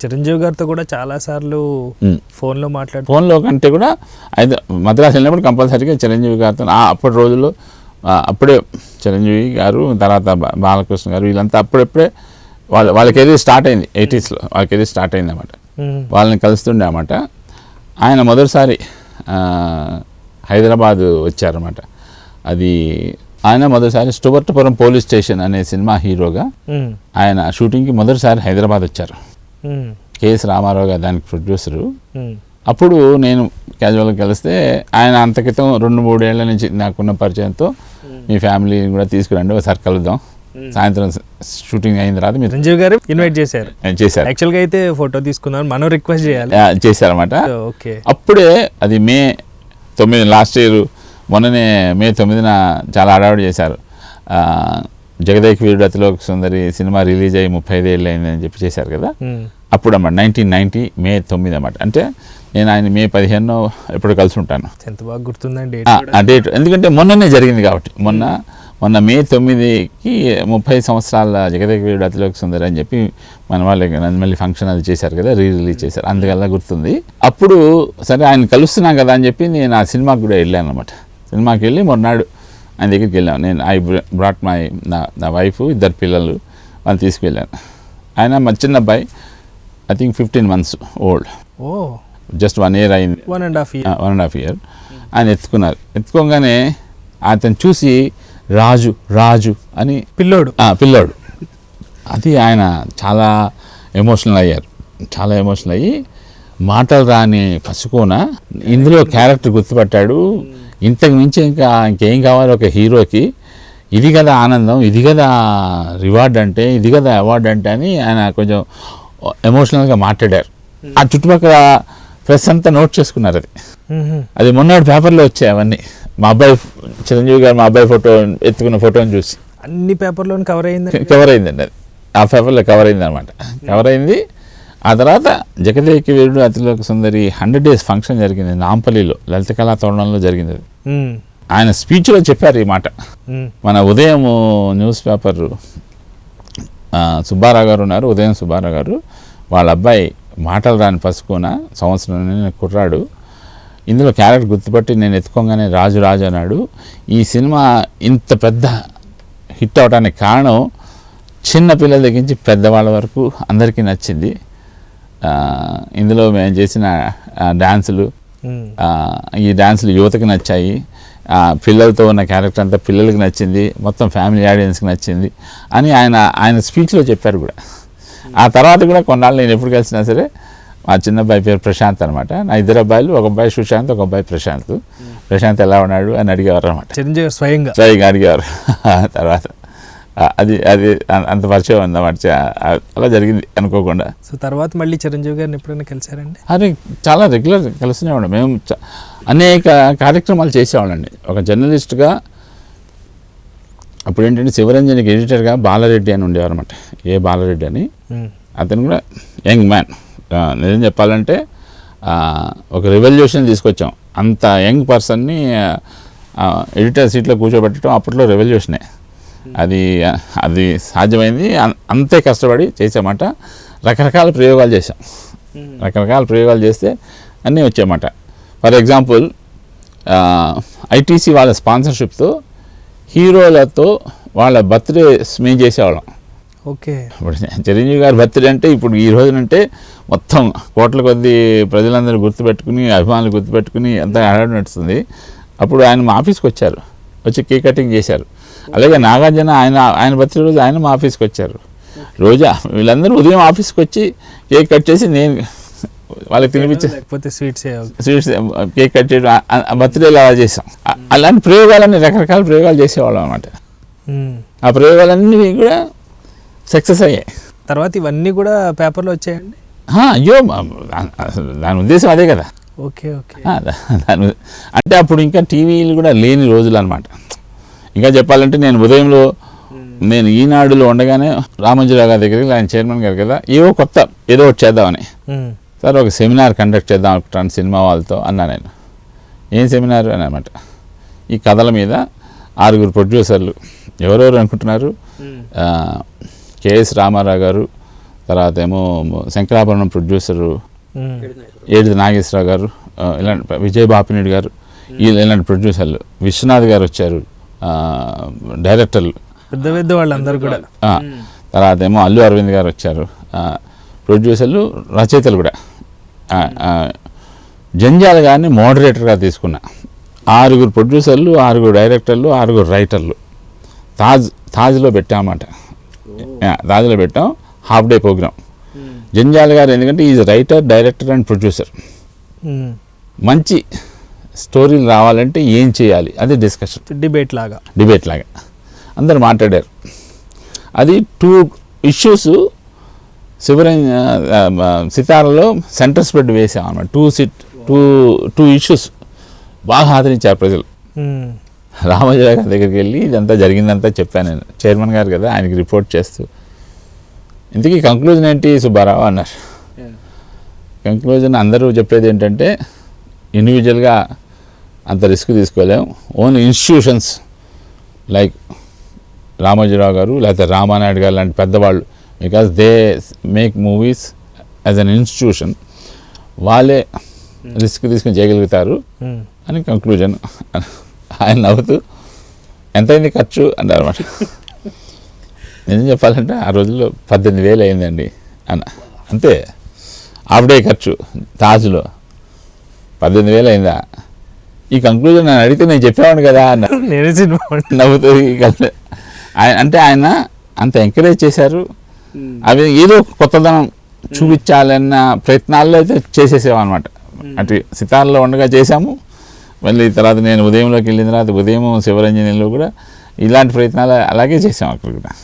చిరంజీవి గారితో కూడా చాలా సార్లు ఉమ్. ఫోన్లో మాట్లాడుతూ ఫోన్లో కంటే కూడా అయితే మద్రాసు వెళ్ళినప్పుడు కంపల్సరీగా చిరంజీవి గారితో అప్పటి రోజుల్లో అప్పుడే చిరంజీవి గారు తర్వాత బాలకృష్ణ గారు వీళ్ళంతా అప్పుడప్పుడే వాళ్ళ వాళ్ళ కెరీర్ స్టార్ట్ అయింది ఎయిటీస్లో వాళ్ళ కెరీర్ స్టార్ట్ అయింది అన్నమాట ఉమ్, వాళ్ళని కలుస్తుండే అన్నమాట. ఆయన మొదటిసారి హైదరాబాద్ వచ్చారన్నమాట. అది ఆయన మొదటిసారి స్టువర్టపురం పోలీస్ స్టేషన్ అనే సినిమా హీరోగా ఆయన షూటింగ్కి మొదటిసారి హైదరాబాద్ వచ్చారు. కేఎస్ రామారావు గారు దానికి ప్రొడ్యూసరు. అప్పుడు నేను క్యాజువల్గా కలిస్తే ఆయన అంత క్రితం రెండు మూడేళ్ళ నుంచి నాకున్న పరిచయంతో మీ ఫ్యామిలీని కూడా తీసుకురండి ఒకసారి కలుద్దాం. సాయంత్రం షూటింగ్ అయిన తర్వాత మీరు చిరంజీవి గారు ఇన్వైట్ చేశారు. చేశారు. యాక్చువల్గా అయితే ఫోటో తీసుకున్నారు మనం రిక్వెస్ట్ చేయాలి. చేశారన్నమాట. ఓకే. అప్పుడే అది మే తొమ్మిది లాస్ట్ ఇయర్ మొన్ననే మే తొమ్మిదిన చాలా హడావుడి చేశారు. జగదేక్ వీరుడు అతిలోక సుందరి సినిమా రిలీజ్ అయ్యి ముప్పై ఐదు ఏళ్ళు అయిందని చెప్పి చేశారు కదా. అప్పుడు అన్నమాట నైన్టీన్ నైంటీ మే తొమ్మిది అన్నమాట అంటే నేను ఆయన మే పదిహేను ఎప్పుడు కలిసి ఉంటాను. ఎంత బాగా గుర్తుందండి ఆ, డేట్ ఎందుకంటే మొన్ననే జరిగింది కాబట్టి. మొన్న మొన్న మే తొమ్మిదికి ముప్పై సంవత్సరాల జగదేక వీరుడు అతిలోక సుందరి అని చెప్పి మన వాళ్ళకి మళ్ళీ ఫంక్షన్ అది చేశారు కదా రీ రిలీజ్ చేశారు. అందువల్ల గుర్తుంది. అప్పుడు సరే ఆయన కలుస్తున్నాం కదా అని చెప్పి నేను ఆ సినిమాకి కూడా వెళ్ళాను అనమాట సినిమాకి వెళ్ళి మొన్నాడు ఆయన దగ్గరికి వెళ్ళాను. నేను ఐ బ్రాట్ మై నా నా వైఫ్ ఇద్దరు పిల్లలు వాళ్ళు తీసుకువెళ్ళాను. ఆయన మా చిన్న అబ్బాయి I think fifteen months old oh. Just one year అయింది one and half year one and half year ఆయన ఎత్తుకున్నారు. ఎత్తుకోగానే అతను చూసి రాజు రాజు అని పిల్లోడు. పిల్లోడు. అది ఆయన చాలా ఎమోషనల్ అయ్యారు. చాలా ఎమోషనల్ అయ్యి మాటలు రాని పసుకోన ఇందులో క్యారెక్టర్ గుర్తుపట్టాడు. ఇంతకు మించి ఇంకా ఇంకేం కావాలి ఒక హీరోకి? ఇది కదా ఆనందం ఇది కదా రివార్డ్ అంటే ఇది కదా అవార్డు అంటే అని ఆయన కొంచెం ఎమోషనల్గా మాట్లాడారు. ఆ చుట్టుపక్కల ప్రెస్ అంతా నోట్ చేసుకున్నారు అది. అది మొన్నటి పేపర్లో వచ్చాయి అవన్నీ. మా అబ్బాయి చిరంజీవి గారు మా అబ్బాయి ఫోటో ఎత్తుకున్న ఫోటోని చూసి. అన్ని పేపర్లో కవర్ అయింది కవర్ అయిందండి అది. ఆ పేపర్లో కవర్ అయింది అనమాట కవర్ అయింది. ఆ తర్వాత Jagadeka Veerudu Athiloka Sundari hundred days function జరిగింది నాంపల్లిలో లలిత కళా తోరణంలో జరిగింది అది. ఆయన స్పీచ్లో చెప్పారు ఈ మాట. మన ఉదయం న్యూస్ పేపర్ సుబ్బారావు గారు ఉన్నారు ఉదయం సుబ్బారావు గారు. వాళ్ళ అబ్బాయి మాటలు రాని పసుకున సంవత్సరం కుర్రాడు. ఇందులో క్యారెక్టర్ గుర్తుపట్టి నేను ఎత్తుకోగానే రాజు రాజు అన్నాడు. ఈ సినిమా ఇంత పెద్ద హిట్ అవడానికి కారణం చిన్న పిల్లల దగ్గర నుంచి పెద్దవాళ్ళ వరకు అందరికీ నచ్చింది. ఇందులో మేము చేసిన డ్యాన్సులు ఈ డ్యాన్సులు యువతకి నచ్చాయి. పిల్లలతో ఉన్న క్యారెక్టర్ అంతా పిల్లలకి నచ్చింది మొత్తం ఫ్యామిలీ ఆడియన్స్కి నచ్చింది అని ఆయన ఆయన స్పీచ్లో చెప్పారు కూడా. ఆ తర్వాత కూడా కొన్నాళ్ళు నేను ఎప్పుడు కలిసినా సరే మా చిన్న అబ్బాయి పేరు ప్రశాంత్ అనమాట నా ఇద్దరు అబ్బాయిలు ఒక అబ్బాయి సుశాంత్ ఒక అబ్బాయి ప్రశాంత్. ప్రశాంత్ ఎలా ఉన్నాడు అని అడిగేవారు అనమాట చిరంజీవి స్వయంగా. సరిగా అడిగేవారు. తర్వాత అది అది అంత పరిచయం ఉందన్నమాట. అలా జరిగింది అనుకోకుండా. సో తర్వాత మళ్ళీ చిరంజీవి గారిని ఎప్పుడైనా కలిసారండి? అది చాలా రెగ్యులర్ కలుస్తూనేవాడు మేము చ- అనేక కార్యక్రమాలు చేసేవాళ్ళండి. ఒక జర్నలిస్ట్గా అప్పుడు ఏంటంటే శివరంజనికి ఎడిటర్గా బాలరెడ్డి అని ఉండేవారు అనమాట ఏ బాలరెడ్డి అని. అతను కూడా యంగ్ మ్యాన్. నిజం చెప్పాలంటే ఒక రెవల్యూషన్ తీసుకొచ్చాం. అంత యంగ్ పర్సన్ని ఎడిటర్ సీట్లో కూర్చోబెట్టడం అప్పట్లో రెవల్యూషనే. అది అది సాధ్యమైంది. అంతే కష్టపడి చేసామాట రకరకాల ప్రయోగాలు చేసాం రకరకాల ప్రయోగాలు చేస్తే అన్నీ వచ్చాయన్నమాట ఫర్ ఎగ్జాంపుల్ ఐటీసీ వాళ్ళ స్పాన్సర్షిప్తో హీరోలతో వాళ్ళ బర్త్డేస్ మేము చేసేవాళ్ళం. ఓకే. ఇప్పుడు చిరంజీవి గారి బర్త్డే అంటే ఇప్పుడు ఈ రోజునంటే మొత్తం కోట్ల కొద్ది ప్రజలందరూ గుర్తుపెట్టుకుని అభిమానులు గుర్తుపెట్టుకుని అంతా హడావిడి నడుస్తుంది. అప్పుడు ఆయన మా ఆఫీస్కి వచ్చారు. వచ్చి కేక్ కటింగ్ చేశారు. అలాగే నాగార్జున ఆయన ఆయన బర్త్డే రోజు ఆయన మా ఆఫీస్కి వచ్చారు. రోజా వీళ్ళందరూ ఉదయం ఆఫీస్కి వచ్చి కేక్ కట్ చేసి నేను వాళ్ళకి తినిపించే లేకపోతే స్వీట్స్ స్వీట్స్ కేక్ కట్ చేయడం బర్త్డేలు అలా చేసాం. అలాంటి ప్రయోగాలన్నీ రకరకాల ప్రయోగాలు చేసేవాళ్ళం అనమాట ఆ ప్రయోగాలన్నీ కూడా సక్సెస్ అయ్యాయి. తర్వాత ఇవన్నీ కూడా పేపర్లో వచ్చాయండి? అయ్యో దాని ఉద్దేశం అదే కదా. Okay okay. దాని అంటే అప్పుడు ఇంకా టీవీలు కూడా లేని రోజులు అనమాట ఇంకా చెప్పాలంటే నేను ఉదయంలో నేను ఈనాడులో ఉండగానే రామంజరావు గారి దగ్గరికి ఆయన చైర్మన్ గారు కదా ఏవో కొత్త ఏదో ఒకటి చేద్దామని. సార్ ఒక సెమినార్ కండక్ట్ చేద్దాం అనుకుంటాను సినిమా వాళ్ళతో అన్నా నేను. ఏం సెమినార్ అని అనమాట. ఈ కథల మీద ఆరుగురు ప్రొడ్యూసర్లు ఎవరెవరు అనుకుంటున్నారు? కెఎస్ రామారావు గారు తర్వాత ఏమో శంకరాభరణం ప్రొడ్యూసరు. ఏడిది నాగేశ్వరరావు గారు ఇలాంటి విజయ్ బాపినేడు గారు వీళ్ళు ఇలాంటి ప్రొడ్యూసర్లు. విశ్వనాథ్ గారు వచ్చారు డైరెక్టర్లు. పెద్ద పెద్ద వాళ్ళందరూ కూడా. తర్వాత ఏమో అల్లు అరవింద్ గారు వచ్చారు ప్రొడ్యూసర్లు రచయితలు కూడా. జంజాల గారిని మోడరేటర్గా తీసుకున్నా. ఆరుగురు ప్రొడ్యూసర్లు ఆరుగురు డైరెక్టర్లు ఆరుగురు రైటర్లు. తాజ్ తాజ్లో పెట్టామన్నమాట ఆ, తాజ్లో పెట్టాం. Half day programme Janjala garu ఎందుకంటే is writer director and producer. మంచి స్టోరీలు రావాలంటే ఏం చేయాలి? అది డిస్కషన్. డిబేట్ లాగా. డిబేట్ లాగా. అందరు మాట్లాడారు. అది టూ ఇష్యూస్ శివరంజ సితారలో సెంటర్ స్ప్రెడ్ వేసాం అన్నమాట two SIT two two issues బాగా ఆదరించారు ప్రజలు. రామోజీరావు గారి దగ్గరికి వెళ్ళి ఇదంతా జరిగిందంతా చెప్పాను నేను. చైర్మన్ గారు కదా ఆయనకి రిపోర్ట్ చేస్తూ. ఇంతకీ కంక్లూజన్ ఏంటి సుబ్బారావు అన్నారు. కంక్లూజన్ అందరూ చెప్పేది ఏంటంటే ఇండివిజువల్గా అంత risk తీసుకోలేం. Only institutions like Ramoji Rao garu లేకపోతే రామానాయుడు గారు లాంటి పెద్దవాళ్ళు because they make movies as an institution వాళ్ళే రిస్క్ తీసుకొని చేయగలుగుతారు. ఉమ్. అని కంక్లూజన్ ఆయన నవ్వుతూ ఎంతైంది ఖర్చు? అన్నారు అన్నమాట. నిజం చెప్పాలంటే ఆ రోజుల్లో పద్దెనిమిది వేలు అయిందండి. అన్న అంతే. హాఫ్ డే ఖర్చు తాజ్లో. పద్దెనిమిది వేలు అయిందా? ఈ కంక్లూజన్ నేను అడిగితే నేను చెప్పేవాడు కదా అన్న. నేనే సినిమా వాడిని. నవ్వుతూ అంటే ఆయన అంత ఎంకరేజ్ చేశారు. అవి ఏదో కొత్తదనం చూపించాలన్న ప్రయత్నాల్లో అయితే చేసేసాం అనమాట అటు సితార్లో ఉండగా చేశాము. మళ్ళీ తర్వాత నేను ఉదయంలోకి వెళ్ళిన తర్వాత ఉదయం శివరంజనిలో కూడా ఇలాంటి ప్రయత్నాలు అలాగే చేసాం అక్కడ కూడా